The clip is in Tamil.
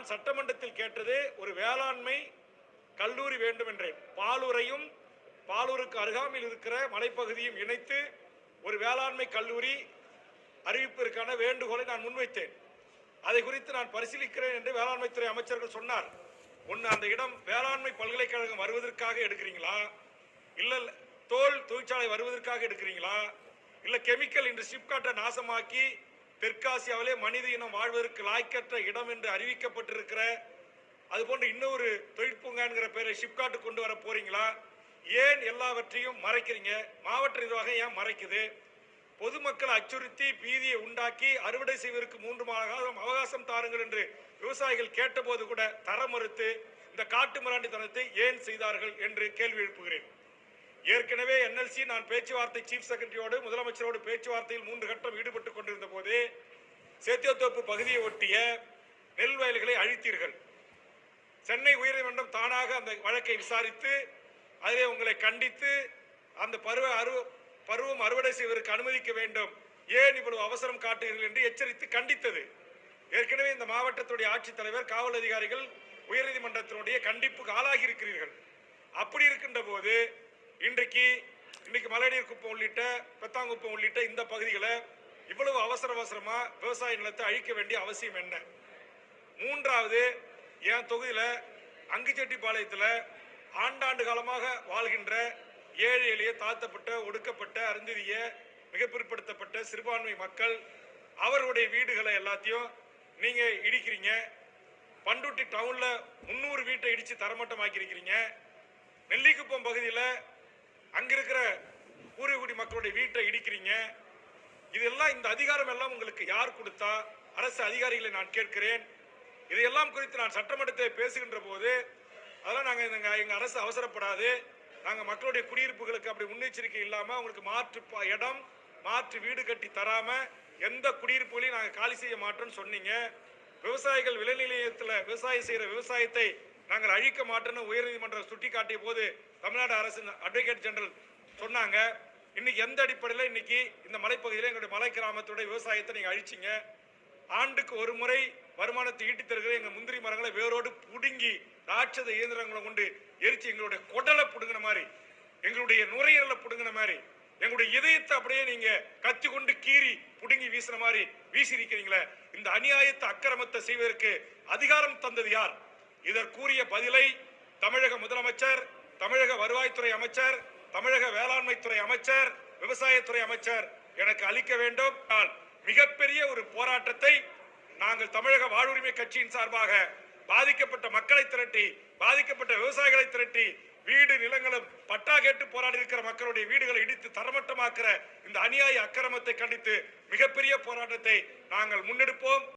நான் சட்டமன்றத்தில் கேட்டது ஒரு வேளாண்மை கல்லூரி வேண்டும் என்றேன் பாலூரையும் பாலூருக்கு அருகாமையில் இருக்கிற மலைப்பகுதியும் இணைத்து ஒரு வேளாண்மை கல்லூரி அறிவிப்பிற்கான வேண்டுகோளை நான் முன்வைத்தேன். அதை குறித்து நான் பரிசீலிக்கிறேன் என்று வேளாண்மைத்துறை அமைச்சர்கள் சொன்னார். ஒன்று அந்த இடம் வேளாண்மை பல்கலைக்கழகம் வருவதற்காக எடுக்கிறீங்களா? இல்லை தோல் தொழிற்சாலை வருவதற்காக எடுக்கிறீங்களா? இல்லை கெமிக்கல் இன்று ஷிப்காட்டை நாசமாக்கி தெற்காசியாவிலே மனித இனம் வாழ்வதற்கு லாய்க்கற்ற இடம் என்று அறிவிக்கப்பட்டிருக்கிற அது போன்ற இன்னொரு தொழிற்பூங்கான்கிற பேரை ஷிப்காட்டு கொண்டு வர போறீங்களா? ஏன் எல்லாவற்றையும் மறைக்கிறீங்க? மாவட்ட நிர்வாகம் ஏன் மறைக்குது? பொதுமக்களை அச்சுறுத்தி பீதியை உண்டாக்கி அறுவடை செய்வதற்கு மூன்று மாதம் அவகாசம் தாருங்கள் என்று விவசாயிகள் கேட்டபோது கூட தர மறுத்து இந்த காட்டு மிராண்டித்தனத்தை ஏன் செய்தார்கள் என்று கேள்வி எழுப்புகிறேன். ஏற்கனவே என்எல்சி நான் பேச்சுவார்த்தை சீஃப் செக்ரட்டரியோடு முதலமைச்சரோடு பேச்சுவார்த்தையில் மூன்று கட்டம் ஈடுபட்டுக் கொண்டிருந்த போது சேத்தியத்தோப்பு பகுதியை ஒட்டிய நெல் வயல்களை அழித்தீர்கள். சென்னை உயர்நீதிமன்றம் தானாக அந்த வழக்கை விசாரித்து அதிலே உங்களை கண்டித்து அந்த பருவ அரு பருவம் அறுவடை செய்வதற்கு அனுமதிக்க வேண்டும். ஏன் இவ்வளவு அவசரம் காட்டுகிறீர்கள் என்று எச்சரித்து கண்டித்தது. ஏற்கனவே இந்த மாவட்டத்துடைய ஆட்சித்தலைவர் காவல் அதிகாரிகள் உயர்நீதிமன்றத்தினுடைய கண்டிப்புக்கு ஆளாகி இருக்கிறீர்கள் அப்படி இருக்கின்ற போது இன்றைக்கு இன்னைக்கு மலைநீர் குப்பம் உள்ளிட்ட பெத்தாங்குப்பம் உள்ளிட்ட இந்த பகுதிகளை இவ்வளவு அவசர அவசரமா விவசாய நிலத்தை அழிக்க வேண்டிய அவசியம் என்ன? மூன்றாவது என் தொகுதியில அங்குச்செட்டிப்பாளையத்துல ஆண்டாண்டு காலமாக வாழ்கின்ற ஏழை எளிய தாழ்த்தப்பட்ட ஒடுக்கப்பட்ட அருந்ததிய மிக பிற்படுத்தப்பட்ட சிறுபான்மை மக்கள் அவர்களுடைய வீடுகளை எல்லாத்தையும் நீங்க இடிக்கிறீங்க. பண்டுட்டி டவுன்ல முந்நூறு வீட்டை இடிச்சு தரமட்டமாக்கி இருக்கிறீங்க நெல்லிக்குப்பம் பகுதியில் அங்க இருக்கிற பூர்வகுடி மக்களுடைய வீட்டை இடிக்கிறீங்க. இதெல்லாம் இந்த அதிகாரம் எல்லாம் உங்களுக்கு யார் கொடுத்தா? அரசு அதிகாரிகளை நான் கேட்கிறேன். இதையெல்லாம் குறித்து நான் சட்டமன்றத்தை பேசுகின்ற போது அதெல்லாம் நாங்கள் எங்கள் எங்கள் அரசு அவசரப்படாது. நாங்கள் மக்களுடைய குடியிருப்புகளுக்கு அப்படி முன்னெச்சரிக்கை இல்லாமல் அவங்களுக்கு மாற்று ப- இடம் மாற்று வீடு கட்டி தராமல் எந்த குடியிருப்புகளையும் நாங்கள் காலி செய்ய மாட்டோம்னு சொன்னீங்க. விவசாயிகள் விளைநிலையத்தில் விவசாயம் செய்கிற விவசாயத்தை நாங்கள் அழிக்க மாட்டோம்னு உயர்நீதிமன்றம் சுட்டி காட்டிய போது தமிழ்நாடு அரசு அட்வொகேட் ஜெனரல் சொன்னாங்க. இன்னைக்கு எந்த அடிப்படையில் இன்னைக்கு இந்த மலைப்பகுதியில் எங்களுடைய மலை கிராமத்துடைய விவசாயத்தை நீங்கள் அழிச்சிங்க. ஆண்டுக்கு ஒரு முறை வருமானத்தை ஈட்டி தருகிற எங்கள் முந்திரி மரங்களை வேரோடு புடுங்கி ராட்சத இயந்திரங்களை கொண்டு எரிச்சு எங்களுடைய குடலை பிடுங்கின மாதிரி எங்களுடைய நுரையீரலை பிடுங்கின மாதிரி எங்களுடைய இதயத்தை அப்படியே நீங்க கத்தி கொண்டு கீறி புடுங்கி வீசின மாதிரி வீசி இருக்கிறீங்களே இந்த அநியாயத்தை அக்கிரமத்தை செய்வதற்கு அதிகாரம் தந்தது யார்? இதற்குரிய பதிலை தமிழக முதலமைச்சர் தமிழக வருவாய்த்துறை அமைச்சர் தமிழக வேளாண்மைத்துறை அமைச்சர் விவசாயத்துறை அமைச்சர் எனக்கு அளிக்க வேண்டும். மிகப்பெரிய ஒரு போராட்டத்தை நாங்கள் தமிழக வாழ்வுரிமை கட்சியின் சார்பாக பாதிக்கப்பட்ட மக்களை திரட்டி பாதிக்கப்பட்ட விவசாயிகளை திரட்டி வீடு நிலங்களும் பட்டா கேட்டு போராடி இருக்கிற மக்களுடைய வீடுகளை இடித்து தரமட்டமாக்குற இந்த அநியாய அக்கிரமத்தை கண்டித்து மிகப்பெரிய போராட்டத்தை நாங்கள் முன்னெடுப்போம்.